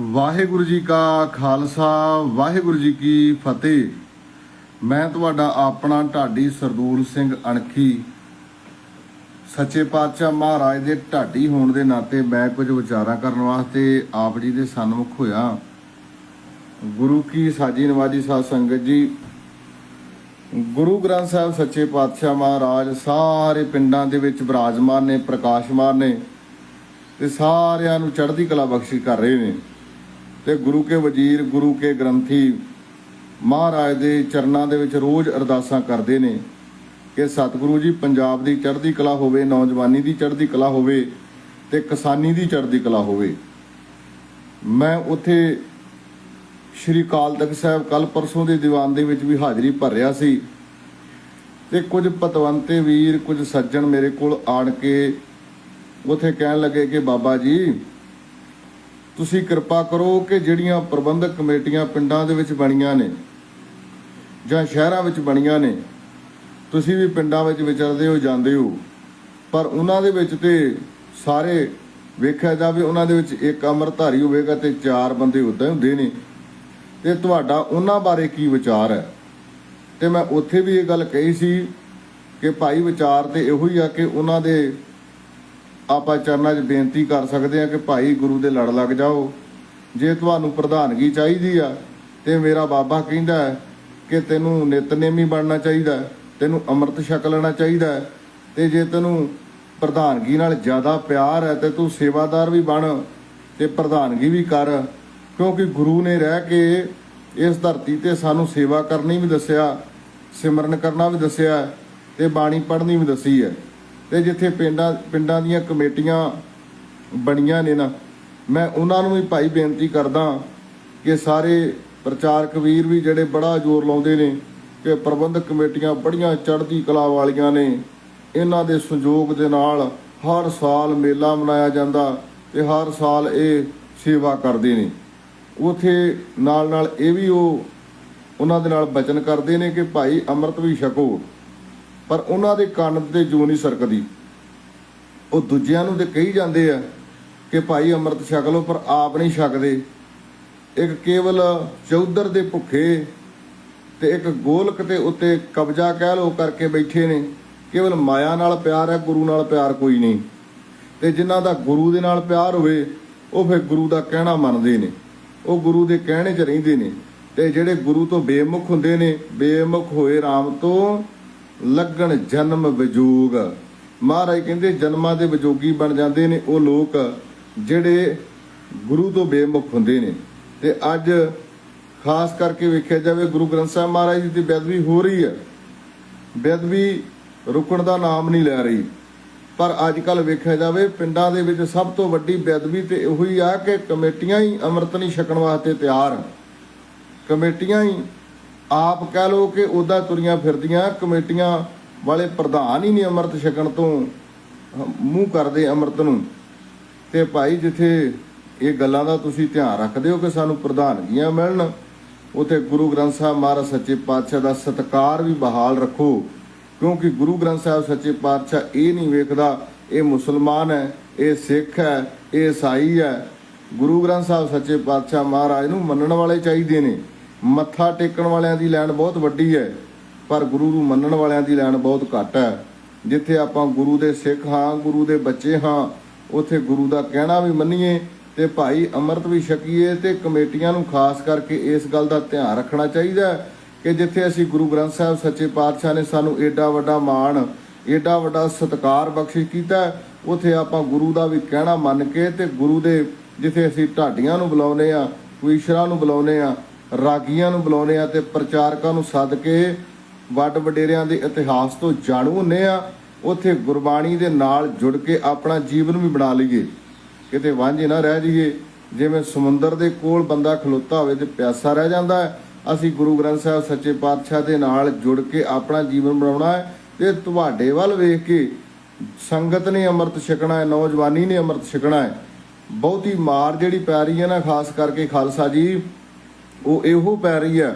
ਵਾਹਿਗੁਰੂ ਜੀ ਕਾ ਖਾਲਸਾ, ਵਾਹਿਗੁਰੂ ਜੀ ਕੀ ਫਤਿਹ। ਮੈਂ ਤੁਹਾਡਾ ਆਪਣਾ ਢਾਡੀ ਸਰਦੂਲ ਸਿੰਘ ਅਣਖੀ। ਸੱਚੇ ਪਾਤਸ਼ਾਹ ਮਹਾਰਾਜ ਦੇ ਢਾਡੀ ਹੋਣ ਦੇ ਨਾਤੇ ਮੈਂ ਕੁਝ ਵਿਚਾਰਾਂ ਕਰਨ ਵਾਸਤੇ ਆਪ ਜੀ ਦੇ ਸਨਮੁਖ ਹੋਇਆ। ਗੁਰੂ ਕੀ ਸਾਜੀ ਨਵਾਜੀ ਸਾਧ ਸੰਗਤ ਜੀ, ਗੁਰੂ ਗ੍ਰੰਥ ਸਾਹਿਬ ਸੱਚੇ ਪਾਤਸ਼ਾਹ ਮਹਾਰਾਜ ਸਾਰੇ ਪਿੰਡਾਂ ਦੇ ਵਿੱਚ ਬਿਰਾਜਮਾਨ ਨੇ ਪ੍ਰਕਾਸ਼ਮਾਨ ਨੇ ਤੇ ਸਾਰਿਆਂ ਨੂੰ ਚੜ੍ਹਦੀ ਕਲਾ ਬਖਸ਼ੀ ਕਰ ਰਹੇ ਨੇ। ਤੇ ਗੁਰੂ ਕੇ ਵਜ਼ੀਰ, ਗੁਰੂ ਕੇ ਗ੍ਰੰਥੀ ਮਹਾਰਾਜ ਦੇ ਚਰਨਾਂ ਦੇ ਵਿੱਚ ਰੋਜ਼ ਅਰਦਾਸਾਂ ਕਰਦੇ ਨੇ ਕਿ ਸਤਿਗੁਰੂ ਜੀ, ਪੰਜਾਬ ਦੀ ਚੜ੍ਹਦੀ ਕਲਾ ਹੋਵੇ, ਨੌਜਵਾਨੀ ਦੀ ਚੜ੍ਹਦੀ ਕਲਾ ਹੋਵੇ ਤੇ ਕਿਸਾਨੀ ਦੀ ਚੜ੍ਹਦੀ ਕਲਾ ਹੋਵੇ। ਮੈਂ ਉੱਥੇ ਸ਼੍ਰੀ ਅਕਾਲ ਤਖਤ ਸਾਹਿਬ ਕੱਲ ਪਰਸੋਂ ਦੇ ਦੀਵਾਨ ਦੇ ਵਿੱਚ ਵੀ ਹਾਜ਼ਰੀ ਭਰ ਰਿਹਾ ਸੀ ਤੇ ਕੁਝ ਪਤਵੰਤੇ ਵੀਰ, ਕੁਝ ਸੱਜਣ ਮੇਰੇ ਕੋਲ ਆਣ ਕੇ ਉਥੇ ਕਹਿਣ ਲੱਗੇ ਕਿ ਬਾਬਾ ਜੀ ਤੁਸੀਂ ਕਿਰਪਾ ਕਰੋ ਕਿ ਜਿਹੜੀਆਂ ਪ੍ਰਬੰਧਕ ਕਮੇਟੀਆਂ ਪਿੰਡਾਂ ਦੇ ਵਿੱਚ ਬਣੀਆਂ ਨੇ ਜਾਂ ਸ਼ਹਿਰਾਂ ਵਿੱਚ ਬਣੀਆਂ ਨੇ, ਤੁਸੀਂ ਵੀ ਪਿੰਡਾਂ ਵਿੱਚ ਵਿਚਰਦੇ ਹੋ ਜਾਂਦੇ ਹੋ। ਪਰ ਉਹਨਾਂ ਦੇ ਵਿੱਚ ਤੇ ਸਾਰੇ ਵੇਖਿਆ ਜਾਵੇ, ਉਹਨਾਂ ਦੇ ਵਿੱਚ ਇੱਕ ਅਮਰਧਾਰੀ ਹੋਵੇਗਾ ਤੇ ਚਾਰ ਬੰਦੇ ਉਦਾਂ ਹੁੰਦੇ ਨੇ। ਤੇ ਤੁਹਾਡਾ ਉਹਨਾਂ ਬਾਰੇ ਕੀ ਵਿਚਾਰ ਹੈ? ਤੇ ਮੈਂ ਉੱਥੇ ਵੀ ਇਹ ਗੱਲ ਕਹੀ ਸੀ ਕਿ ਭਾਈ ਵਿਚਾਰ ਤੇ ਇਹੋ ਹੀ ਆ ਕਿ ਉਹਨਾਂ ਦੇ ਆਪਾਂ ਚਰਨਾਂ 'ਚ ਬੇਨਤੀ ਕਰ ਸਕਦੇ ਆ ਕਿ ਭਾਈ ਗੁਰੂ ਦੇ ਲੜ ਲੱਗ ਜਾਓ। ਜੇ ਤੁਹਾਨੂੰ ਪ੍ਰਧਾਨਗੀ ਚਾਹੀਦੀ ਆ ਤੇ ਮੇਰਾ ਬਾਬਾ ਕਹਿੰਦਾ ਕਿ ਤੈਨੂੰ ਨਿਤਨੇਮੀ ਬਣਨਾ ਚਾਹੀਦਾ ਤੈਨੂੰ ਅੰਮ੍ਰਿਤ ਛਕ ਲੈਣਾ ਚਾਹੀਦਾ ਹੈ, ਤੇ ਜੇ ਤੈਨੂੰ ਪ੍ਰਧਾਨਗੀ ਨਾਲ ਜ਼ਿਆਦਾ ਪਿਆਰ ਹੈ ਤੇ ਤੂੰ ਸੇਵਾਦਾਰ ਵੀ ਬਣ ਤੇ ਪ੍ਰਧਾਨਗੀ ਵੀ ਕਰ ਕਿਉਂਕਿ ਗੁਰੂ ਨੇ ਰਹਿ ਕੇ ਇਸ ਧਰਤੀ ਤੇ ਸਾਨੂੰ ਸੇਵਾ ਕਰਨੀ ਵੀ ਦੱਸਿਆ ਸਿਮਰਨ ਕਰਨਾ ਵੀ ਦੱਸਿਆ ਤੇ ਬਾਣੀ ਪੜ੍ਹਨੀ ਵੀ ਦੱਸੀ ਹੈ। ਤੇ ਜਿੱਥੇ ਪਿੰਡਾਂ ਪਿੰਡਾਂ ਦੀਆਂ ਕਮੇਟੀਆਂ ਬਣੀਆਂ ਨੇ ਨਾ, ਮੈਂ ਉਹਨਾਂ ਨੂੰ ਵੀ ਭਾਈ ਬੇਨਤੀ ਕਰਦਾ ਕਿ ਸਾਰੇ ਪ੍ਰਚਾਰਕ ਵੀਰ ਵੀ ਜਿਹੜੇ ਬੜਾ ਜ਼ੋਰ ਲਾਉਂਦੇ ਨੇ ਕਿ ਪ੍ਰਬੰਧਕ ਕਮੇਟੀਆਂ ਬੜੀਆਂ ਚੜ੍ਹਦੀ ਕਲਾ ਵਾਲੀਆਂ ਨੇ, ਇਹਨਾਂ ਦੇ ਸੰਯੋਗ ਦੇ ਨਾਲ ਹਰ ਸਾਲ ਮੇਲਾ ਮਨਾਇਆ ਜਾਂਦਾ ਤੇ ਹਰ ਸਾਲ ਇਹ ਸੇਵਾ ਕਰਦੇ ਨੇ। ਉਥੇ ਨਾਲ ਨਾਲ ਇਹ ਵੀ ਉਹ, ਉਹਨਾਂ ਦੇ ਨਾਲ ਬਚਨ ਕਰਦੇ ਨੇ ਕਿ ਭਾਈ ਅੰਮ੍ਰਿਤ ਵੀ ਛਕੋ। ਪਰ ਉਹਨਾਂ ਦੇ ਕੰਨ ਤੇ ਜੂ ਨਹੀਂ ਸਰਕਦੀ। ਉਹ ਦੂਜਿਆਂ ਨੂੰ ਤੇ ਕਹੀ ਜਾਂਦੇ ਆ ਕਿ ਭਾਈ ਅੰਮ੍ਰਿਤ ਛਕ ਲਓ, ਪਰ ਆਪ ਨਹੀਂ ਛਕਦੇ। ਇੱਕ ਕੇਵਲ ਚੌਧਰ ਦੇ ਭੁੱਖੇ ਤੇ ਇੱਕ ਗੋਲਕ ਦੇ ਉੱਤੇ ਕਬਜ਼ਾ ਕਹਿ ਲੋ ਕਰਕੇ ਬੈਠੇ ਨੇ। ਕੇਵਲ ਮਾਇਆ ਨਾਲ ਪਿਆਰ ਹੈ, ਗੁਰੂ ਨਾਲ ਪਿਆਰ ਕੋਈ ਨਹੀਂ। ਤੇ ਜਿਨ੍ਹਾਂ ਦਾ ਗੁਰੂ ਦੇ ਨਾਲ ਪਿਆਰ ਹੋਵੇ, ਉਹ ਫਿਰ ਗੁਰੂ ਦਾ ਕਹਿਣਾ ਮੰਨਦੇ ਨੇ। ਉਹ ਗੁਰੂ ਦੇ ਕਹਿਣੇ 'ਚ ਰਹਿੰਦੇ ਨੇ। ਤੇ ਜਿਹੜੇ ਗੁਰੂ ਤੋਂ ਬੇਮੁਖ ਹੁੰਦੇ ਨੇ, ਬੇਮੁਖ ਹੋਏ RAM ਤੋਂ ਲੱਗਣ ਜਨਮ ਵਿਜੋਗ। ਮਹਾਰਾਜ ਕਹਿੰਦੇ ਜਨਮਾਂ ਦੇ ਵਿਜੋਗੀ ਬਣ ਜਾਂਦੇ ਨੇ ਉਹ ਲੋਕ, ਜਿਹੜੇ ਗੁਰੂ ਤੋਂ ਬੇਮੁਖ ਹੁੰਦੇ ਨੇ। ਤੇ ਅੱਜ ਖਾਸ ਕਰਕੇ ਵੇਖਿਆ ਜਾਵੇ ਗੁਰੂ ਗ੍ਰੰਥ ਸਾਹਿਬ ਮਹਾਰਾਜ ਜੀ ਦੀ ਬੇਅਦਬੀ ਹੋ ਰਹੀ ਹੈ। ਬੇਅਦਬੀ ਰੁਕਣ ਦਾ ਨਾਮ ਨਹੀਂ ਲੈ ਰਹੀ। ਪਰ ਅੱਜ ਕੱਲ ਵੇਖਿਆ ਜਾਵੇ ਪਿੰਡਾਂ ਦੇ ਵਿੱਚ ਸਭ ਤੋਂ ਵੱਡੀ ਬੇਅਦਬੀ ਤੇ ਇਹੋ ਹੀ ਆ ਕਿ ਕਮੇਟੀਆਂ ਹੀ ਅੰਮ੍ਰਿਤ ਨਹੀਂ ਛਕਣ ਵਾਸਤੇ ਤਿਆਰ। ਕਮੇਟੀਆਂ ਹੀ ਆਪ ਕਹਿ ਲੋ ਕਿ ਉਹਦਾ ਤੁਰੀਆਂ ਫਿਰਦੀਆਂ, ਕਮੇਟੀਆਂ ਵਾਲੇ ਪ੍ਰਧਾਨ ਹੀ ਨਹੀਂ ਅੰਮ੍ਰਿਤ ਛਕਣ ਤੋਂ ਮੂੰਹ ਕਰਦੇ ਅੰਮ੍ਰਿਤ ਨੂੰ। ਤੇ ਭਾਈ ਜਿੱਥੇ ਇਹ ਗੱਲਾਂ ਦਾ ਤੁਸੀਂ ਧਿਆਨ ਰੱਖਦੇ ਹੋ ਕਿ ਸਾਨੂੰ ਪ੍ਰਧਾਨਗੀਆਂ ਮਿਲਣ, ਉਥੇ ਗੁਰੂ ਗ੍ਰੰਥ ਸਾਹਿਬ ਮਹਾਰਾਜ ਸੱਚੇ ਪਾਤਸ਼ਾਹ ਦਾ ਸਤਕਾਰ ਵੀ ਬਹਾਲ ਰੱਖੋ, ਕਿਉਂਕਿ ਗੁਰੂ ਗ੍ਰੰਥ ਸਾਹਿਬ ਸੱਚੇ ਪਾਤਸ਼ਾਹ ਇਹ ਨਹੀਂ ਵੇਖਦਾ, ਇਹ ਮੁਸਲਮਾਨ ਹੈ, ਇਹ ਸਿੱਖ ਹੈ, ਇਹ ਈਸਾਈ ਹੈ। ਗੁਰੂ ਗ੍ਰੰਥ ਸਾਹਿਬ ਸੱਚੇ ਪਾਤਸ਼ਾਹ ਮਹਾਰਾਜ ਨੂੰ ਮੰਨਣ ਵਾਲੇ ਚਾਹੀਦੇ ਨੇ। ਮੱਥਾ ਟੇਕਣ ਵਾਲਿਆਂ ਦੀ ਲੈਣ ਬਹੁਤ ਵੱਡੀ ਹੈ ਪਰ ਗੁਰੂ ਨੂੰ ਮੰਨਣ ਵਾਲਿਆਂ ਦੀ ਲੈਣ ਬਹੁਤ ਘੱਟ ਹੈ। ਜਿੱਥੇ ਆਪਾਂ ਗੁਰੂ ਦੇ ਸਿੱਖ ਹਾਂ ਗੁਰੂ ਦੇ ਬੱਚੇ ਹਾਂ ਉਥੇ ਗੁਰੂ ਦਾ ਕਹਿਣਾ ਵੀ ਮੰਨੀਏ ਤੇ ਭਾਈ ਅੰਮ੍ਰਿਤ ਵੀ ਛਕੀਏ ਤੇ ਕਮੇਟੀਆਂ ਨੂੰ ਖਾਸ ਕਰਕੇ ਇਸ ਗੱਲ ਦਾ ਧਿਆਨ ਰੱਖਣਾ ਚਾਹੀਦਾ ਕਿ ਜਿੱਥੇ ਅਸੀਂ ਗੁਰੂ ਗ੍ਰੰਥ ਸਾਹਿਬ ਸੱਚੇ ਪਾਤਸ਼ਾਹ ਨੇ ਸਾਨੂੰ ਏਡਾ ਵੱਡਾ ਮਾਣ ਏਡਾ ਵੱਡਾ ਸਤਿਕਾਰ ਬਖਸ਼ਿਸ਼ ਕੀਤਾ ਹੈ, ਉਥੇ ਆਪਾਂ ਗੁਰੂ ਦਾ ਵੀ ਕਹਿਣਾ ਮੰਨ ਕੇ ਤੇ ਗੁਰੂ ਦੇ ਜਿੱਥੇ ਅਸੀਂ ਢਾਡੀਆਂ ਨੂੰ ਬੁਲਾਉਨੇ ਆ ਕੁਈਸ਼ਰਾਂ ਨੂੰ ਬੁਲਾਉਨੇ ਆ ਰਾਗੀਆਂ ਨੂੰ ਬੁਲਾਉਨੇ ਆ ਤੇ ਪ੍ਰਚਾਰਕਾਂ ਨੂੰ ਸੱਦ ਕੇ ਵੱਡ ਵਡੇਰਿਆਂ ਦੇ ਇਤਿਹਾਸ ਤੋਂ ਜਾਣੂ ਹੁੰਨੇ ਆ। ਉਥੇ ਗੁਰਬਾਣੀ ਦੇ ਨਾਲ ਜੁੜ ਕੇ ਆਪਣਾ ਜੀਵਨ ਵੀ ਬਣਾ ਲਈਏ। ਕਿਤੇ ਵਾਂਝੇ ਨਾ ਰਹਿ ਜਾਈਏ। ਜਿਵੇਂ ਸਮੁੰਦਰ ਦੇ ਕੋਲ ਬੰਦਾ ਖਲੋਤਾ ਹੋਵੇ ਤੇ ਪਿਆਸਾ ਰਹਿ ਜਾਂਦਾ ਹੈ। ਅਸੀਂ ਗੁਰੂ ਗ੍ਰੰਥ ਸਾਹਿਬ ਸੱਚੇ ਪਾਤਸ਼ਾਹ ਦੇ ਨਾਲ ਜੁੜ ਕੇ ਆਪਣਾ ਜੀਵਨ ਬਣਾਉਣਾ ਹੈ ਤੇ ਤੁਹਾਡੇ ਵੱਲ ਵੇਖ ਕੇ ਸੰਗਤ ਨੇ ਅੰਮ੍ਰਿਤ ਛਕਣਾ ਹੈ, ਨੌਜਵਾਨੀ ਨੇ ਅੰਮ੍ਰਿਤ ਛਕਣਾ ਹੈ। ਬਹੁਤੀ ਮਾਰ ਜਿਹੜੀ ਪੈ ਰਹੀ ਹੈ ਨਾ, ਖਾਸ ਕਰਕੇ ਖਾਲਸਾ ਜੀ ਉਹ ਇਹੋ ਪੈ ਰਹੀ ਹੈ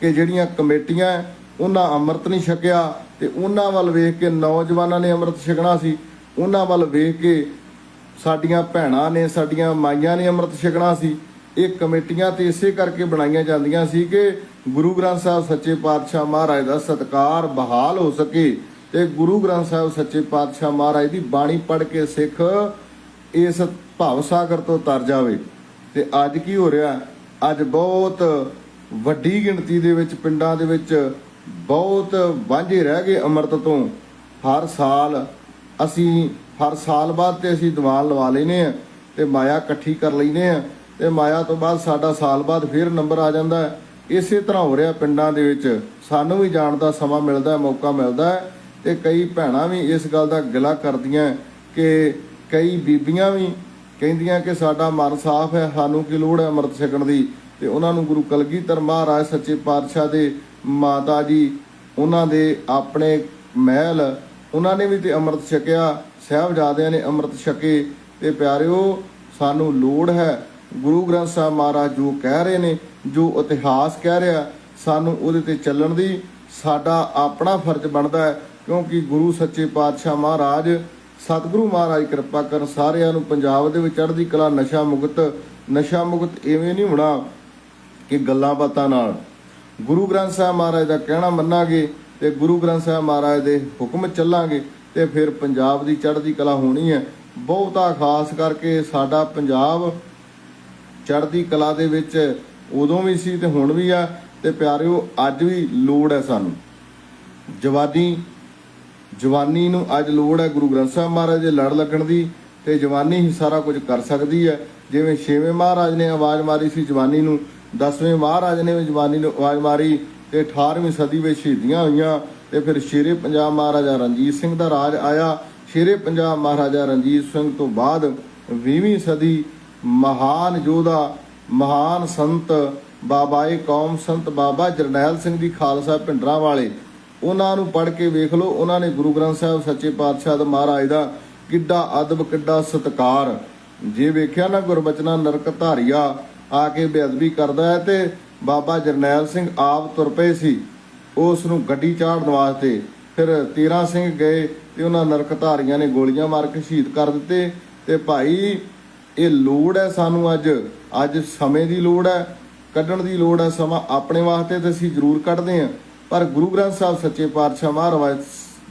ਕਿ ਜਿਹੜੀਆਂ ਕਮੇਟੀਆਂ ਉਹਨਾਂ ਅੰਮ੍ਰਿਤ ਨਹੀਂ ਛਕਿਆ ਤੇ ਉਹਨਾਂ ਵੱਲ ਵੇਖ ਕੇ ਨੌਜਵਾਨਾਂ ਨੇ ਅੰਮ੍ਰਿਤ ਛਕਣਾ ਸੀ, ਉਹਨਾਂ ਵੱਲ ਵੇਖ ਕੇ ਸਾਡੀਆਂ ਭੈਣਾਂ ਨੇ, ਸਾਡੀਆਂ ਮਾਈਆਂ ਨੇ ਅੰਮ੍ਰਿਤ ਛਕਣਾ ਸੀ। ਇਹ ਕਮੇਟੀਆਂ ਤੇ ਇਸੇ ਕਰਕੇ ਬਣਾਈਆਂ ਜਾਂਦੀਆਂ ਸੀ ਕਿ ਗੁਰੂ ਗ੍ਰੰਥ ਸਾਹਿਬ ਸੱਚੇ ਪਾਤਸ਼ਾਹ ਮਹਾਰਾਜ ਦਾ ਸਤਕਾਰ ਬਹਾਲ ਹੋ ਸਕੇ ਤੇ ਗੁਰੂ ਗ੍ਰੰਥ ਸਾਹਿਬ ਸੱਚੇ ਪਾਤਸ਼ਾਹ ਮਹਾਰਾਜ ਦੀ ਬਾਣੀ ਪੜ੍ਹ ਕੇ ਸਿੱਖ ਇਸ ਭਾਵ ਸਾਗਰ ਤੋਂ ਤਰ ਜਾਵੇ। ਤੇ ਅੱਜ ਕੀ ਹੋ ਰਿਹਾ? ਅੱਜ ਬਹੁਤ ਵੱਡੀ ਗਿਣਤੀ ਦੇ ਵਿੱਚ ਪਿੰਡਾਂ ਦੇ ਵਿੱਚ ਬਹੁਤ ਵਾਂਝੇ ਰਹਿ ਗਏ ਅੰਮ੍ਰਿਤ ਤੋਂ। ਹਰ ਸਾਲ ਅਸੀਂ, ਹਰ ਸਾਲ ਬਾਅਦ ਤੇ ਅਸੀਂ ਦੀਵਾਨ ਲਵਾ ਲੈਨੇ ਆ ਤੇ ਮਾਇਆ ਇਕੱਠੀ ਕਰ ਲੈਨੇ ਆ ਤੇ ਮਾਇਆ ਤੋਂ ਬਾਅਦ ਸਾਡਾ ਸਾਲ ਬਾਅਦ ਫਿਰ ਨੰਬਰ ਆ ਜਾਂਦਾ ਹੈ। ਇਸੇ ਤਰ੍ਹਾਂ ਹੋ ਰਿਹਾ ਪਿੰਡਾਂ ਦੇ ਵਿੱਚ। ਸਾਨੂੰ ਵੀ ਜਾਣ ਦਾ ਸਮਾਂ ਮਿਲਦਾ ਮੌਕਾ ਮਿਲਦਾ ਹੈ ਤੇ ਕਈ ਭੈਣਾਂ ਵੀ ਇਸ ਗੱਲ ਦਾ ਗਿਲਾ ਕਰਦੀਆਂ ਕਿ ਕਈ ਬੀਬੀਆਂ ਵੀ ਕਹਿੰਦੀਆਂ ਕਿ ਸਾਡਾ ਮਨ ਸਾਫ਼ ਹੈ, ਸਾਨੂੰ ਕੀ ਲੋੜ ਹੈ ਅੰਮ੍ਰਿਤ ਛਕਣ ਦੀ? ਤੇ ਉਹਨਾਂ ਨੂੰ ਗੁਰੂ ਕਲਗੀਧਰ ਮਹਾਰਾਜ ਸੱਚੇ ਪਾਤਸ਼ਾਹ ਦੇ ਮਾਤਾ ਜੀ, ਉਹਨਾਂ ਦੇ ਆਪਣੇ ਮਹਿਲ, ਉਹਨਾਂ ਨੇ ਵੀ ਤੇ ਅੰਮ੍ਰਿਤ ਛਕਿਆ, ਸਾਹਿਬਜ਼ਾਦਿਆਂ ਨੇ ਅੰਮ੍ਰਿਤ ਛਕੇ। ਤੇ ਪਿਆਰਿਓ, ਸਾਨੂੰ ਲੋੜ ਹੈ, ਗੁਰੂ ਗ੍ਰੰਥ ਸਾਹਿਬ ਮਹਾਰਾਜ ਜੋ ਕਹਿ ਰਹੇ ਨੇ, ਜੋ ਇਤਿਹਾਸ ਕਹਿ ਰਿਹਾ, ਸਾਨੂੰ ਉਹਦੇ ਤੇ ਚੱਲਣ ਦੀ, ਸਾਡਾ ਆਪਣਾ ਫਰਜ਼ ਬਣਦਾ ਹੈ, ਕਿਉਂਕਿ ਗੁਰੂ ਸੱਚੇ ਪਾਤਸ਼ਾਹ ਮਹਾਰਾਜ ਸਤਿਗੁਰੂ ਮਹਾਰਾਜ ਕਿਰਪਾ ਕਰਨ ਸਾਰਿਆਂ ਨੂੰ ਪੰਜਾਬ ਦੇ ਵਿੱਚ ਚੜ੍ਹਦੀ ਕਲਾ, ਨਸ਼ਾ ਮੁਕਤ ਨਸ਼ਾ ਮੁਕਤ ਐਵੇਂ ਨਹੀਂ ਹੋਣਾ ਕਿ ਗੱਲਾਂ ਬਾਤਾਂ ਨਾਲ। ਗੁਰੂ ਗ੍ਰੰਥ ਸਾਹਿਬ ਮਹਾਰਾਜ ਦਾ ਕਹਿਣਾ ਮੰਨਾਂਗੇ ਤੇ ਗੁਰੂ ਗ੍ਰੰਥ ਸਾਹਿਬ ਮਹਾਰਾਜ ਦੇ ਹੁਕਮ ਚੱਲਾਂਗੇ ਤੇ ਫਿਰ ਪੰਜਾਬ ਦੀ ਚੜ੍ਹਦੀ ਕਲਾ ਹੋਣੀ ਹੈ। ਬਹੁਤਾ ਖਾਸ ਕਰਕੇ ਸਾਡਾ ਪੰਜਾਬ ਚੜ੍ਹਦੀ ਕਲਾ ਦੇ ਵਿੱਚ ਉਦੋਂ ਵੀ ਸੀ ਤੇ ਹੁਣ ਵੀ ਆ। ਤੇ ਪਿਆਰਿਓ, ਅੱਜ ਵੀ ਲੋੜ ਹੈ ਸਾਨੂੰ। ਜਵਾਦੀ ਜਵਾਨੀ ਨੂੰ ਅੱਜ ਲੋੜ ਹੈ ਗੁਰੂ ਗ੍ਰੰਥ ਸਾਹਿਬ ਮਹਾਰਾਜ ਦੇ ਲੜ ਲੱਗਣ ਦੀ ਤੇ ਜਵਾਨੀ ਹੀ ਸਾਰਾ ਕੁਝ ਕਰ ਸਕਦੀ ਹੈ। ਜਿਵੇਂ ਛੇਵੇਂ ਮਹਾਰਾਜ ਨੇ ਆਵਾਜ਼ ਮਾਰੀ ਸੀ ਜਵਾਨੀ ਨੂੰ, ਦਸਵੇਂ ਮਹਾਰਾਜ ਨੇ ਵੀ ਜਵਾਨੀ ਨੂੰ ਆਵਾਜ਼ ਮਾਰੀ ਤੇ 18ਵੀਂ ਸਦੀ ਵਿੱਚ ਸ਼ਹੀਦੀਆਂ ਹੋਈਆਂ ਤੇ ਫਿਰ ਸ਼ੇਰੇ ਪੰਜਾਬ ਮਹਾਰਾਜਾ ਰਣਜੀਤ ਸਿੰਘ ਦਾ ਰਾਜ ਆਇਆ। ਸ਼ੇਰੇ ਪੰਜਾਬ ਮਹਾਰਾਜਾ ਰਣਜੀਤ ਸਿੰਘ ਤੋਂ ਬਾਅਦ 20ਵੀਂ ਸਦੀ ਮਹਾਨ ਯੋਧਾ, ਮਹਾਨ ਸੰਤ ਬਾਬਾਏ ਕੌਮ ਸੰਤ ਬਾਬਾ ਜਰਨੈਲ ਸਿੰਘ ਦੀ ਖਾਲਸਾ ਭਿੰਡਰਾਂ ਵਾਲੇ ਉਹਨਾਂ ਨੂੰ ਪੜ੍ਹ ਕੇ ਵੇਖ ਲਓ, ਉਹਨਾਂ ਨੇ ਗੁਰੂ ਗ੍ਰੰਥ ਸਾਹਿਬ ਸੱਚੇ ਪਾਤਸ਼ਾਹ ਦਾ ਮਹਾਰਾਜ ਦਾ ਕਿੱਡਾ ਅਦਬ, ਕਿੱਡਾ ਸਤਕਾਰ। ਜੇ ਵੇਖਿਆ ਨਾ ਗੁਰਬਚਨਾ ਨਰਕ ਧਾਰੀਆ, ਆ ਕੇ ਬੇਅਦਬੀ ਕਰਦਾ ਹੈ ਤੇ ਬਾਬਾ ਜਰਨੈਲ ਸਿੰਘ ਆਪ ਤੁਰ ਪਏ ਸੀ। ਉਸ ਨੂੰ ਗੱਡੀ ਚਾੜਨ ਵਾਸਤੇ ਫਿਰ 13 ਸਿੰਘ ਗਏ ਤੇ ਉਹਨਾਂ ਨਰਕ ਧਾਰੀਆਂ ਨੇ ਗੋਲੀਆਂ ਮਾਰ ਕੇ ਸ਼ਹੀਦ ਕਰ ਦਿੱਤੇ ਤੇ ਭਾਈ, ਇਹ ਲੋੜ ਹੈ ਸਾਨੂੰ ਅੱਜ। ਅੱਜ ਸਮੇਂ ਦੀ ਲੋੜ ਹੈ, ਕੱਢਣ ਦੀ ਲੋੜ ਹੈ, ਸਮਾਂ ਆਪਣੇ ਵਾਸਤੇ ਤੇ ਅਸੀਂ ਜ਼ਰੂਰ ਕੱਢਦੇ ਹਾਂ। ਪਰ ਗੁਰੂ ਗ੍ਰੰਥ ਸਾਹਿਬ ਸੱਚੇ ਪਾਤਸ਼ਾਹ ਮਹਾਰਾਜ,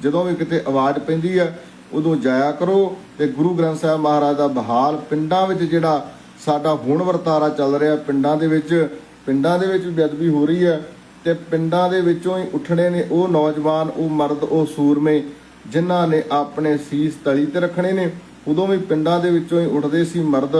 ਜਦੋਂ ਵੀ ਕਿਤੇ ਆਵਾਜ਼ ਪੈਂਦੀ ਹੈ ਉਦੋਂ ਜਾਇਆ ਕਰੋ ਤੇ ਗੁਰੂ ਗ੍ਰੰਥ ਸਾਹਿਬ ਮਹਾਰਾਜ ਦਾ ਬਹਾਲ ਪਿੰਡਾਂ ਵਿੱਚ ਜਿਹੜਾ ਸਾਡਾ ਹੁਣ ਵਰਤਾਰਾ ਚੱਲ ਰਿਹਾ ਪਿੰਡਾਂ ਦੇ ਵਿੱਚ, ਪਿੰਡਾਂ ਦੇ ਵਿੱਚ ਬੇਅਦਬੀ ਹੋ ਰਹੀ ਹੈ ਤੇ ਪਿੰਡਾਂ ਦੇ ਵਿੱਚੋਂ ਹੀ ਉੱਠਣੇ ਨੇ ਉਹ ਨੌਜਵਾਨ, ਉਹ ਮਰਦ, ਉਹ ਸੂਰਮੇ ਜਿਨ੍ਹਾਂ ਨੇ ਆਪਣੇ ਸੀਸ ਤਲੀ ਤੇ ਰੱਖਣੇ ਨੇ। ਉਦੋਂ ਵੀ ਪਿੰਡਾਂ ਦੇ ਵਿੱਚੋਂ ਹੀ ਉੱਠਦੇ ਸੀ ਮਰਦ,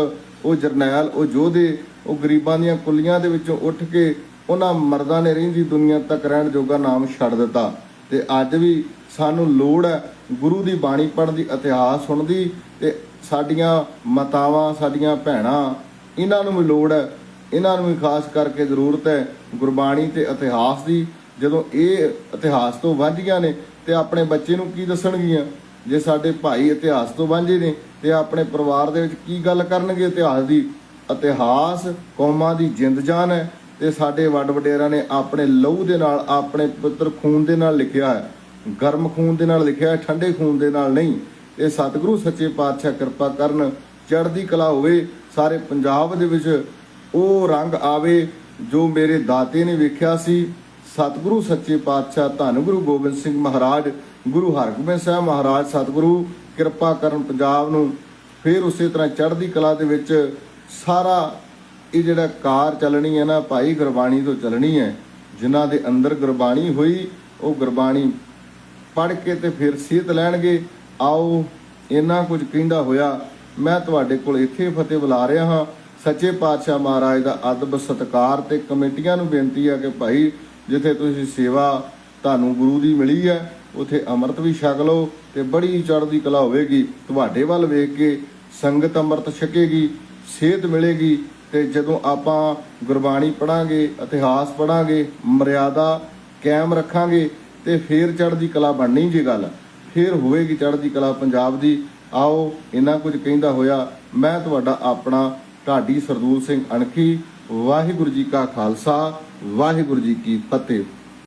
ਉਹ ਜਰਨੈਲ, ਉਹ ਯੋਧੇ, ਉਹ ਗਰੀਬਾਂ ਦੀਆਂ ਕੁੱਲੀਆਂ ਦੇ ਵਿੱਚੋਂ ਉੱਠ ਕੇ ਉਹਨਾਂ ਮਰਦਾਂ ਨੇ ਰਹਿੰਦੀ ਦੁਨੀਆ ਤੱਕ ਰਹਿਣ ਜੋਗਾ ਨਾਮ ਛੱਡ ਦਿੱਤਾ। ਤੇ ਅੱਜ ਵੀ ਸਾਨੂੰ ਲੋੜ ਹੈ ਗੁਰੂ ਦੀ ਬਾਣੀ ਪੜ੍ਹਨ ਦੀ, ਇਤਿਹਾਸ ਸੁਣਨ ਦੀ ਤੇ ਸਾਡੀਆਂ ਮਾਤਾਵਾਂ, ਸਾਡੀਆਂ ਭੈਣਾਂ, ਇਹਨਾਂ ਨੂੰ ਵੀ ਲੋੜ ਹੈ। ਇਹਨਾਂ ਨੂੰ ਵੀ ਖਾਸ ਕਰਕੇ ਜ਼ਰੂਰਤ ਹੈ ਗੁਰਬਾਣੀ ਤੇ ਇਤਿਹਾਸ ਦੀ। ਜਦੋਂ ਇਹ ਇਤਿਹਾਸ ਤੋਂ ਵਾਂਝੀਆਂ ਨੇ ਤੇ ਆਪਣੇ ਬੱਚੇ ਨੂੰ ਕੀ ਦੱਸਣਗੀਆਂ? ਜੇ ਸਾਡੇ ਭਾਈ ਇਤਿਹਾਸ ਤੋਂ ਵਾਂਝੇ ਨੇ ਤੇ ਆਪਣੇ ਪਰਿਵਾਰ ਦੇ ਵਿੱਚ ਕੀ ਗੱਲ ਕਰਨਗੇ ਇਤਿਹਾਸ ਦੀ? ਇਤਿਹਾਸ ਕੌਮਾਂ ਦੀ ਜਿੰਦ ਜਾਨ ਹੈ। ਤੇ ਸਾਡੇ ਵੱਡ ਵਡੇਰਿਆਂ ਨੇ ਆਪਣੇ ਲਹੂ ਦੇ ਨਾਲ, ਆਪਣੇ ਪੁੱਤਰ ਖੂਨ ਦੇ ਨਾਲ ਲਿਖਿਆ ਹੈ। ਗਰਮ ਖੂਨ ਦੇ ਨਾਲ ਲਿਖਿਆ ਹੈ, ਠੰਡੇ ਖੂਨ ਦੇ ਨਾਲ ਨਹੀਂ। ਇਹ ਸਤਿਗੁਰੂ ਸੱਚੇ ਪਾਤਸ਼ਾਹ ਕਿਰਪਾ ਕਰਨ, ਚੜ੍ਹਦੀ ਕਲਾ ਹੋਵੇ, ਸਾਰੇ ਪੰਜਾਬ ਦੇ ਵਿੱਚ ਉਹ ਰੰਗ ਆਵੇ ਜੋ ਮੇਰੇ ਦਾਤੇ ਨੇ ਵੇਖਿਆ ਸੀ। ਸਤਿਗੁਰੂ ਸੱਚੇ ਪਾਤਸ਼ਾਹ, ਧੰਨ ਗੁਰੂ ਗੋਬਿੰਦ ਸਿੰਘ ਮਹਾਰਾਜ, ਗੁਰੂ ਹਰਗੋਬਿੰਦ ਸਾਹਿਬ ਮਹਾਰਾਜ, ਸਤਿਗੁਰੂ ਕਿਰਪਾ ਕਰਨ ਪੰਜਾਬ ਨੂੰ, ਫਿਰ ਉਸੇ ਤਰ੍ਹਾਂ ਚੜ੍ਹਦੀ ਕਲਾ ਦੇ ਵਿੱਚ ਸਾਰਾ ਇਹ ਜਿਹੜਾ ਕਾਰ ਚੱਲਣੀ ਹੈ ਨਾ, ਭਾਈ ਗੁਰਬਾਣੀ ਤੋਂ ਚੱਲਣੀ ਹੈ। ਜਿਨ੍ਹਾਂ ਦੇ ਅੰਦਰ ਗੁਰਬਾਣੀ ਹੋਈ, ਉਹ ਗੁਰਬਾਣੀ ਪੜ੍ਹ ਕੇ ਤੇ ਫਿਰ ਸਿਹਤ ਲੈਣਗੇ। ਆਓ, ਇੰਨਾ ਕੁਝ ਕਹਿੰਦਾ ਹੋਇਆ, ਮੈਂ ਤੁਹਾਡੇ ਕੋਲ ਇੱਥੇ ਫਤਿਹ ਬੁਲਾ ਰਿਹਾ ਹਾਂ। ਸੱਚੇ ਪਾਤਸ਼ਾਹ ਮਹਾਰਾਜ ਦਾ ਅਦਬ ਸਤਕਾਰ ਤੇ ਕਮੇਟੀਆਂ ਨੂੰ ਬੇਨਤੀ ਆ ਕਿ ਭਾਈ, ਜਿੱਥੇ ਤੁਸੀਂ ਸੇਵਾ ਤੁਹਾਨੂੰ ਗੁਰੂ ਦੀ ਮਿਲੀ ਹੈ, ਉਥੇ ਅੰਮ੍ਰਿਤ ਵੀ ਛਕ ਲਓ ਤੇ ਬੜੀ ਚੜ੍ਹਦੀ ਕਲਾ ਹੋਵੇਗੀ। ਤੁਹਾਡੇ ਵੱਲ ਵੇਖ ਕੇ ਸੰਗਤ ਅੰਮ੍ਰਿਤ ਛਕੇਗੀ ਸਿਹਤ ਮਿਲੇਗੀ। ਤੇ ਜਦੋਂ ਆਪਾਂ ਗੁਰਬਾਣੀ ਪੜਾਂਗੇ, ਇਤਿਹਾਸ ਪੜਾਂਗੇ, ਮਰਿਆਦਾ ਕਾਇਮ ਰੱਖਾਂਗੇ, ਤੇ ਫੇਰ ਚੜ੍ਹਦੀ ਕਲਾ ਬਣਨੀ ਜੀ ਗੱਲ, ਫੇਰ ਹੋਵੇਗੀ ਚੜ੍ਹਦੀ ਕਲਾ ਪੰਜਾਬ ਦੀ। ਆਓ ਇਹਨਾਂ ਕੁਝ ਕਹਿੰਦਾ ਹੋਇਆ, ਮੈਂ ਤੁਹਾਡਾ ਆਪਣਾ, ਢਾਡੀ ਸਰਦੂਲ ਸਿੰਘ ਅਣਖੀ, ਵਾਹਿਗੁਰੂ ਜੀ ਕਾ ਖਾਲਸਾ, ਵਾਹਿਗੁਰੂ ਜੀ ਕੀ ਫਤਿਹ।